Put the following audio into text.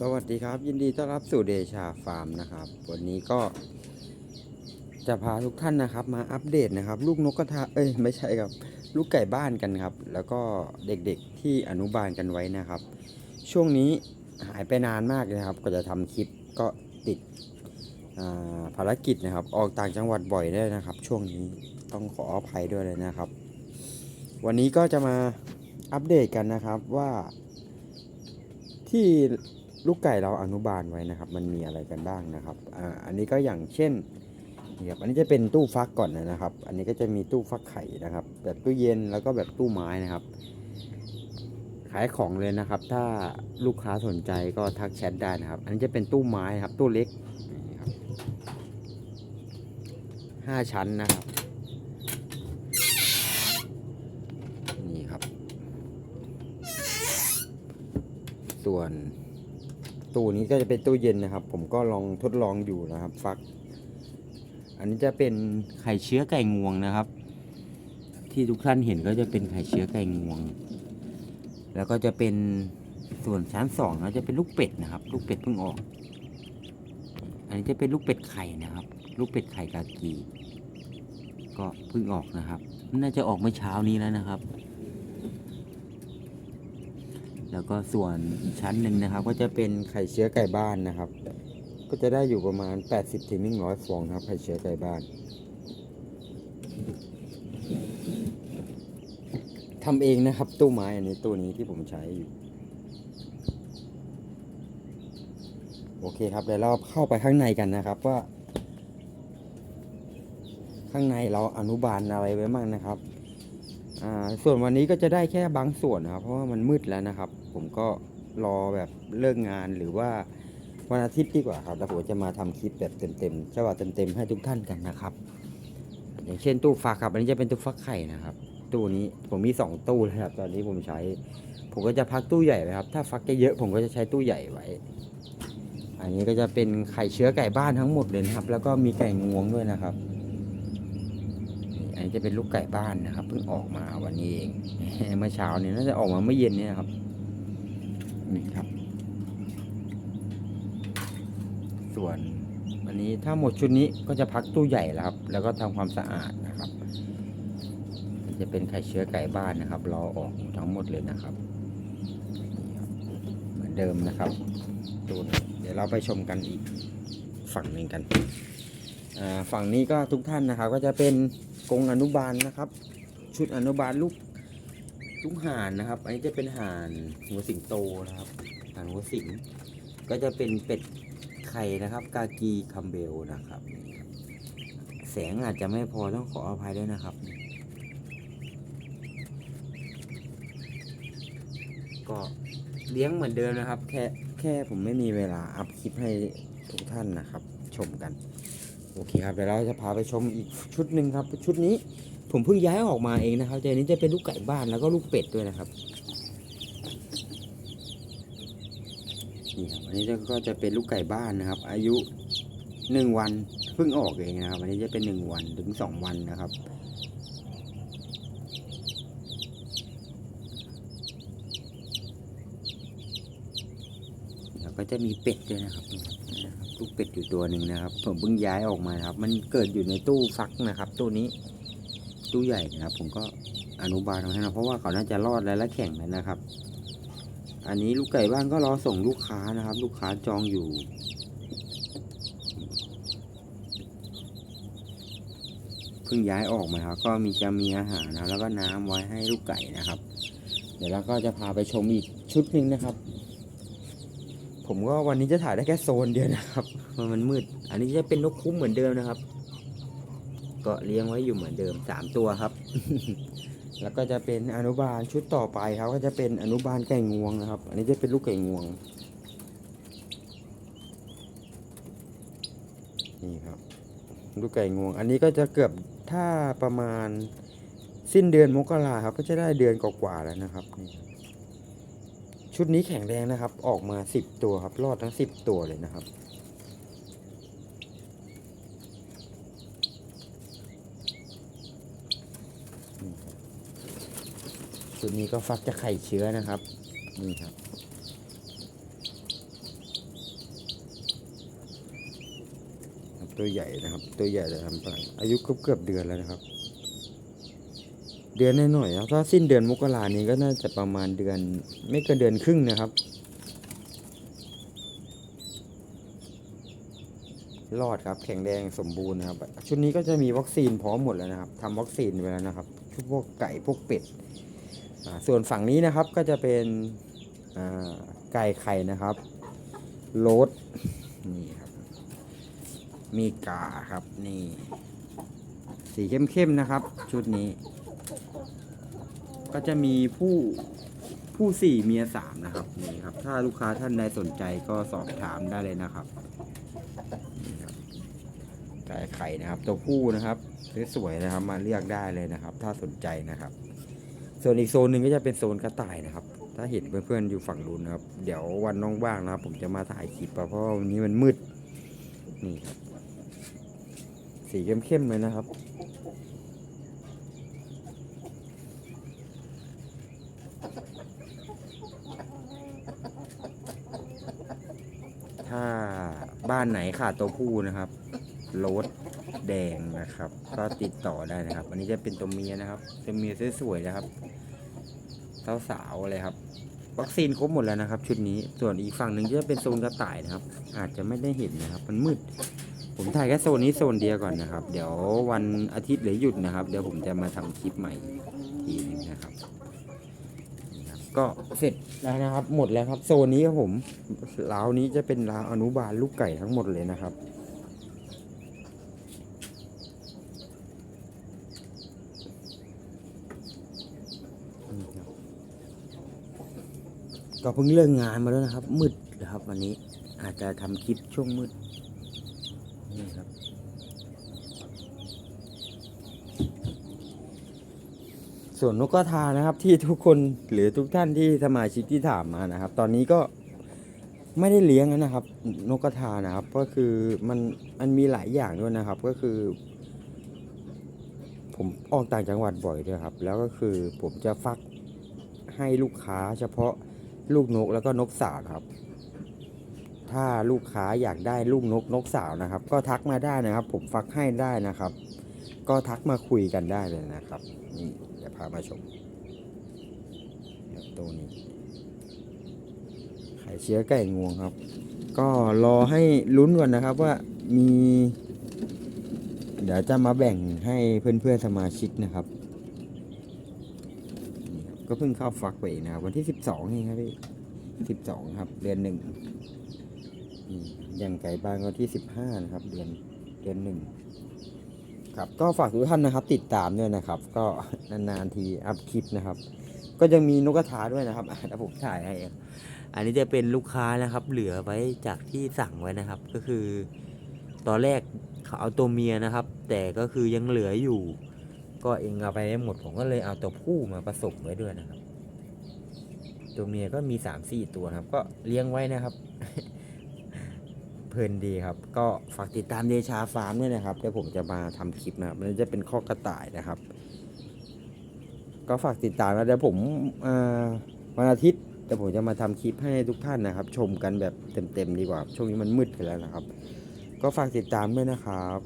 สวัสดีครับ ยินดีต้อนรับสู่เดชาฟาร์มนะครับ วันนี้ก็ จะพาทุกท่านนะครับ มาอัปเดตนะครับ ลูกนกกระทาเอ้ยไม่ใช่ครับ ลูกไก่บ้านกันครับ แล้วก็เด็กๆที่อนุบาลกันไว้นะครับ ช่วงนี้หายไปนานมากเลยครับ ก็จะทำคลิปก็ติดอ่าภารกิจนะครับ ออกต่างจังหวัดบ่อยได้วยนะครับ ช่วงนี้ต้องขออภัยด้วยเลยนะครับ วันนี้ก็จะมาอัปเดตกันนะครับว่าที่ ลูกไก่เราอนุบาลไว้นะครับ มันมีอะไรกันบ้างนะครับอ่าอันนี้ก็อย่างเช่นนี่ครับอันนี้จะเป็นตู้ฟักก่อนนะครับ อันนี้ก็จะมีตู้ฟักไข่นะครับ แบบตู้เย็นแล้วก็แบบตู้ไม้นะครับ ขายของเลยนะครับ ถ้าลูกค้าสนใจก็ทักแชทได้นะครับ อันนี้จะเป็นตู้ไม้ครับ ตู้เล็กห้าชั้นนะครับ นี่ครับ ส่วน ตู้นี้ก็จะเป็นตู้เย็นนะครับ ผมก็ลองทดลองอยู่นะครับ ฟัก อันนี้จะเป็นไข่เชื้อไก่งวงนะครับ ที่ทุกท่านเห็นก็จะเป็นไข่เชื้อไก่งวง แล้วก็จะเป็นส่วนชั้นสองนะจะเป็นลูกเป็ดนะครับ ลูกเป็ดเพิ่งออก อันนี้จะเป็นลูกเป็ดไข่นะครับ ลูกเป็ดไข่กากี ก็เพิ่งออกนะครับ น่าจะออกเมื่อเช้านี้แล้วนะครับ แล้วก็ส่วนอีกชั้นหนึ่งนะครับ ก็จะเป็นไข่เชื้อไก่บ้านนะครับ ก็จะได้อยู่ประมาณ 80ถึง100ฟองครับไข่เชื้อไก่บ้านทำเองนะครับ ตู้ไม้อันนี้ตู้นี้ที่ผมใช้อยู่โอเคครับเดี๋ยวเราเข้าไปข้างในกันนะครับว่า ข้างในเราอนุบาลอะไรไว้บ้างนะครับ ส่วนวันนี้ก็จะได้แค่บางส่วนนะครับ เพราะว่ามันมืดแล้วนะครับ ผมก็รอแบบเลิกงานหรือว่าวันอาทิตย์ดีกว่าครับแล้วผมจะมาทำคลิปแบบเต็มๆฉบับเต็มๆให้ทุกท่านกันนะครับ อย่างเช่นตู้ฟักครับ อันนี้จะเป็นตู้ฟักไข่นะครับ ตู้นี้ผมมีสองตู้เลยครับ ตอนนี้ผมใช้ ผมก็จะพักตู้ใหญ่ไว้ครับ ถ้าฟักเยอะผมก็จะใช้ตู้ใหญ่ไว้ อันนี้ก็จะเป็นไข่เชื้อไก่บ้านทั้งหมดเลยนครับ แล้วก็มีไก่งวงด้วยนะครับ อันนี้จะเป็นลูกไก่บ้านนะครับเพิ่งออกมาวันนี้เองเมื่อเช้าเนี่ยน่าจะออกมาเมื่อเย็นเนี่ยนครับนี่ครับ ส่วนวันนี้ถ้าหมดชุดนี้ก็จะพักตู้ใหญ่แล้วครับ แล้วก็ทำความสะอาดนะครับ จะเป็นไข่เชื้อไก่บ้านนะครับรอออกทั้งหมดเลยนะครับเหมือนเดิมนะครับตัวนี้เดี๋ยวเราไปชมกันอีกฝั่งหนึ่งกันฝั่งนี้ก็ทุกท่านนะครับก็จะเป็น กงอนุบาลนะครับ ชุดอนุบาลลูกลูกห่านนะครับ อันนี้จะเป็นห่านหัวสิงโตนะครับห่านหัวสิงก็จะเป็นเป็ดไข่นะครับ กากีคัมเบลนะครับ แสงอาจจะไม่พอต้องขออภัยด้วยนะครับ ก็เลี้ยงเหมือนเดิมนะครับ แค่แค่ผมไม่มีเวลาอัพคลิปให้ทุกท่านนะครับ ชมกัน โอเคครับเดี๋ยวเราจะพาไปชมอีกชุดหนึ่งครับชุดนี้ผมเพิ่งย้ายออกมาเองนะครับแต่อันนี้จะเป็นลูกไก่บ้านแล้วก็ลูกเป็ดด้วยนะครับนี่ครับอันนี้ก็จะเป็นลูกไก่บ้านนะครับ อายุหนึ่งวันเพิ่งออกเองนะครับอันนี้จะเป็นหนึ่งวันถึงสองวันนะครับแล้วก็จะมีเป็ดด้วยนะครับ ลูกเป็ดอยู่ตัวหนึ่งนะครับ ผมเพิ่งย้ายออกมาครับ มันเกิดอยู่ในตู้ฟักนะครับตู้นี้ ตู้ใหญ่นะครับ ผมก็อนุบาลมาให้นะเพราะว่าเขาน่าจะรอดแล้วและแข่งแล้วนะครับ อันนี้ลูกไก่บ้านก็รอส่งลูกค้านะครับ ลูกค้าจองอยู่เพิ่งย้ายออกมาครับ ก็มีจะมีอาหารนะแล้วก็น้ำไว้ให้ลูกไก่นะครับ เดี๋ยวเราก็จะพาไปชมอีกชุดหนึ่งนะครับ ผมก็วันนี้จะถ่ายได้แค่โซนเดียวนะครับเพราะมันมืด อันนี้จะเป็นนกคุ้มเหมือนเดิมนะครับ ก็เลี้ยงไว้อยู่เหมือนเดิมสามตัวครับ แล้วก็จะเป็นอนุบาลชุดต่อไปครับ ก็จะเป็นอนุบาลไก่งวงนะครับ อันนี้จะเป็นลูกไก่งวง นี่ครับ ลูกไก่งวง อันนี้ก็จะเกือบถ้าประมาณสิ้นเดือนมกราครับ ก็จะได้เดือนกว่าๆแล้วนะครับนี่ครับ ชุดนี้แข็งแรงนะครับ ออกมาสิบตัวครับ รอดทั้งสิบตัวเลยนะครับ ชุดนี้ก็ฟักจะไข่เชื้อนะครับ นี่ครับตัวใหญ่นะครับ ตัวใหญ่จะทำไปอายุเกือบเกือบเดือนแล้วนะครับ เดือนหน่อยๆครับถ้าสิ้นเดือนมกรานี้ก็น่าจะประมาณเดือน ไม่เกินเดือนครึ่งนะครับ รอดครับ แข็งแรงสมบูรณ์นะครับ ชุดนี้ก็จะมีวัคซีนพร้อมหมดแล้วนะครับทำวัคซีนไว้แล้วนะครับชุดพวกไก่พวกเป็ดส่วนฝั่งนี้นะครับก็จะเป็นไก่ไข่นะครับโรสนี่ครับ มีกาครับนี่ สีเข้มๆนะครับ ชุดนี้ ก็จะมีผู้ผู้สี่เมียสามนะครับนี่ครับ ถ้าลูกค้าท่านใดสนใจก็สอบถามได้เลยนะครับไก่ไข่นะครับ ตัวผู้นะครับสวยๆนะครับ มาเลือกได้เลยนะครับ ถ้าสนใจนะครับ ส่วนอีกโซนหนึ่งก็จะเป็นโซนกระต่ายนะครับ ถ้าเห็นเพื่อนๆอยู่ฝั่งนู้นนะครับ เดี๋ยววันน้องว่างนะครับ ผมจะมาถ่ายคลิปเพราะวันนี้มันมืดนี่ครับสีเข้มๆเลยนะครับ บ้านไหนขาดตัวผู้นะครับโรสแดงนะครับ ก็ติดต่อได้นะครับ อันนี้จะเป็นตัวเมียนะครับตัวเมียสวยๆนะครับสาวๆเลยครับ วัคซีนครบหมดแล้วนะครับ ชุดนี้ส่วนอีกฝั่งหนึ่งจะเป็นโซนกระต่ายนะครับ อาจจะไม่ได้เห็นนะครับ มันมืด ผมถ่ายแค่โซนนี้โซนเดียวก่อนนะครับ เดี๋ยววันอาทิตย์หรือหยุดนะครับ เดี๋ยวผมจะมาทำคลิปใหม่อีกทีหนึงนะครับ ก็เสร็จแล้วนะครับ หมดแล้วครับ โซนนี้ครับผมราวนี้จะเป็นราวอนุบาลลูกไก่ทั้งหมดเลยนะครับนี่ครับก็เพิ่งเลิกงานมาแล้วนะครับ มืดนะครับ วันนี้อาจจะทำคลิปช่วงมืดนี่ครับ ส่วนนกกระทานะครับที่ทุกคนหรือทุกท่านที่สมาชิกที่ถามมานะครับ ตอนนี้ก็ไม่ได้เลี้ยงนะครับ นกกระทานะครับ ก็คือมันมันมีหลายอย่างด้วยนะครับ ก็คือ ผมออกต่างจังหวัดบ่อยด้วยครับ แล้วก็คือผมจะฟักให้ลูกค้าเฉพาะลูกนกแล้วก็นกสาวครับ ถ้าลูกค้าอยากได้ลูกนกนกสาวนะครับ ก็ทักมาได้นะครับ ผมฟักให้ได้นะครับ ก็ทักมาคุยกันได้เลยนะครับนี่ พามาชมครับตัวนี้ไข่เชื้อไก่งวงครับ ก็รอให้ลุ้นก่อนนะครับว่ามี เดี๋ยวจะมาแบ่งให้เพื่อนๆสมาชิกนะครับก็เพิ่งเข้าฟักไปนะครับวันที่สิบสองเองครับพี่สิบสองครับ เดือนหนึ่งอย่างไก่บ้านก็ที่สิบห้านะครับ เดือนเดือนหนึ่ง ครับก็ฝากทุกท่านนะครับ ติดตามด้วยนะครับ ก็นานๆทีอัพคลิปนะครับ ก็ยังมีนกกระทาด้วยนะครับอะเดี๋ยวผมถ่ายให้เองอันนี้จะเป็นลูกค้านะครับ เหลือไว้จากที่สั่งไว้นะครับ ก็คือ ตอนแรกเขาเอาตัวเมียนะครับ แต่ก็คือยังเหลืออยู่ ก็เองเอาไปไม่หมดผมก็เลยเอาตัวผู้มาผสมไว้ด้วยนะครับ ตัวเมียก็มีสามสี่ตัวนะครับ ก็เลี้ยงไว้นะครับ เพลินดีครับ ก็ฝากติดตามเดชาฟาร์มด้วยนะครับเดี๋ยวผมจะมาทำคลิปนะครับมันจะเป็นข้อกระต่ายนะครับ ก็ฝากติดตามนะเดี๋ยวผมวันอาทิตย์เดี๋ยวผมจะมาทำคลิปให้ทุกท่านนะครับ ชมกันแบบเต็มๆดีกว่า ช่วงนี้มันมืดไปแล้วนะครับ ก็ฝากติดตามด้วยนะครับ